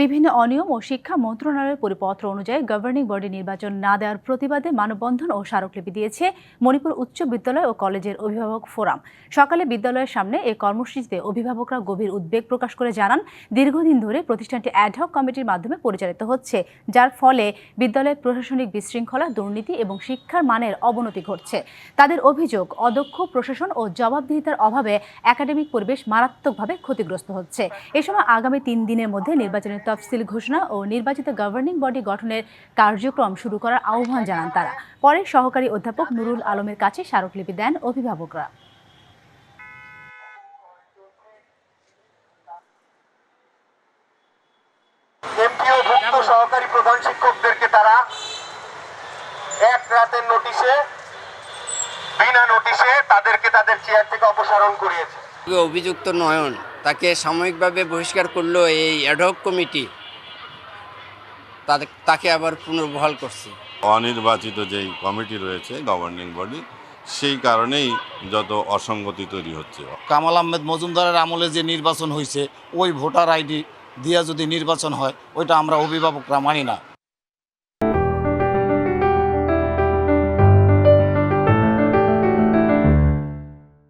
বিভিন্ন অনিয়ম ও শিক্ষা মন্ত্রণালয়ের পরিপত্র অনুযায়ী গভর্নিং বডি নির্বাচন না দেওয়ার প্রতিবাদে মানববন্ধন ও স্মারকলিপি দিয়েছে মণিপুর উচ্চ বিদ্যালয় ও কলেজের অভিভাবক ফোরাম। সকালে বিদ্যালয়ের সামনে এই কর্মসূচিতে অভিভাবকরা গভীর উদ্বেগ প্রকাশ করে জানান, দীর্ঘদিন ধরে প্রতিষ্ঠানটি অ্যাডহক কমিটির মাধ্যমে পরিচালিত হচ্ছে, যার ফলে বিদ্যালয়ের প্রশাসনিক বিশৃঙ্খলা, দুর্নীতি এবং শিক্ষার মানের অবনতি ঘটছে। তাদের অভিযোগ, অদক্ষ প্রশাসন ও জবাবদিহিতার অভাবে একাডেমিক পরিবেশ মারাত্মকভাবে ক্ষতিগ্রস্ত হচ্ছে। এ সময় আগামী তিন দিনের মধ্যে নির্বাচনের তফসিল ঘোষণা ও নির্বাচিত গভর্নিং বডি গঠনের কার্যক্রম শুরু করার আহ্বান জানান তারা। পরে সহকারী অধ্যাপক নুরুল আলমের কাছে স্মারকলিপি দেন অভিভাবকরা। সহকারী প্রধান শিক্ষকদেরকে তারা এক রাতের নোটিশে বিনা নোটিশে তাদেরকে তাদের চেয়ার থেকে অপসারণ করিয়েছে। অভিযুক্ত নয়ন তাকে সাময়িকভাবে বহিষ্কার করল এই অ্যাডহক কমিটি তাকে আবার পুনর্বহাল করছে। অনির্বাচিত যেই কমিটি রয়েছে গভর্নিং বডি সেই কারণেই যত অসঙ্গতি তৈরি হচ্ছে। কামাল আহমেদ মজুমদারের আমলে যে নির্বাচন হয়েছে ওই ভোটার আইডি দিয়া যদি নির্বাচন হয় ওইটা আমরা অভিভাবকরা মানি না।